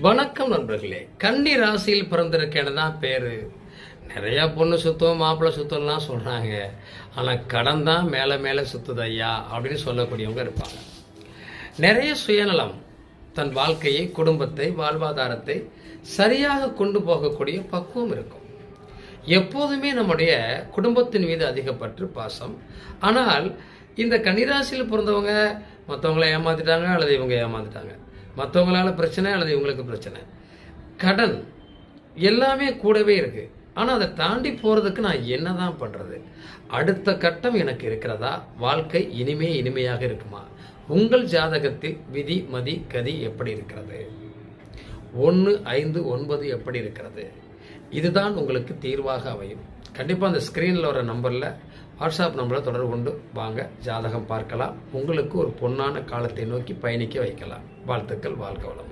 வணக்கம் நண்பர்களே. கன்னி ராசியில் பிறந்திருக்கேன்னு தான் பேர். நிறையா பொண்ணு சுத்தம் மாப்பிள்ளை சுத்தம்லாம் சொல்கிறாங்க ஆனால் கடன் தான் மேலே மேலே சுத்துது ஐயா அப்படின்னு சொல்லக்கூடியவங்க இருப்பாங்க. நிறைய சுயநலம் தன் வாழ்க்கையை குடும்பத்தை வாழ்வாதாரத்தை சரியாக கொண்டு போகக்கூடிய பக்குவம் இருக்கும். எப்போதுமே நம்முடைய குடும்பத்தின் மீது அதிகப்பற்று பாசம். ஆனால் இந்த கன்னிராசியில் பிறந்தவங்க மற்றவங்கள ஏமாத்திட்டாங்க அல்லது இவங்க ஏமாத்திட்டாங்க. மற்றவங்களால பிரச்சனை அல்லது இவங்களுக்கு பிரச்சனை. கடன் எல்லாமே கூடவே இருக்குது ஆனால் அதை தாண்டி போகிறதுக்கு நான் என்ன தான் பண்ணுறது அடுத்த கட்டம் எனக்கு இருக்கிறதா? வாழ்க்கை இனிமே இனிமையாக இருக்குமா? உங்கள் ஜாதகத்தில் விதி மதி கதி எப்படி இருக்கிறது? ஒன்று ஐந்து ஒன்பது எப்படி இருக்கிறது? இதுதான் உங்களுக்கு தீர்வாக அமையும். கண்டிப்பாக அந்த ஸ்க்ரீனில் வர நம்பரில் வாட்ஸ்அப் நம்பரை தொடர்பு கொண்டு வாங்க ஜாதகம் பார்க்கலாம். உங்களுக்கு ஒரு பொன்னான காலத்தை நோக்கி பயணிக்க வைக்கலாம். வாழ்த்துக்கள் வாழ்க வளம்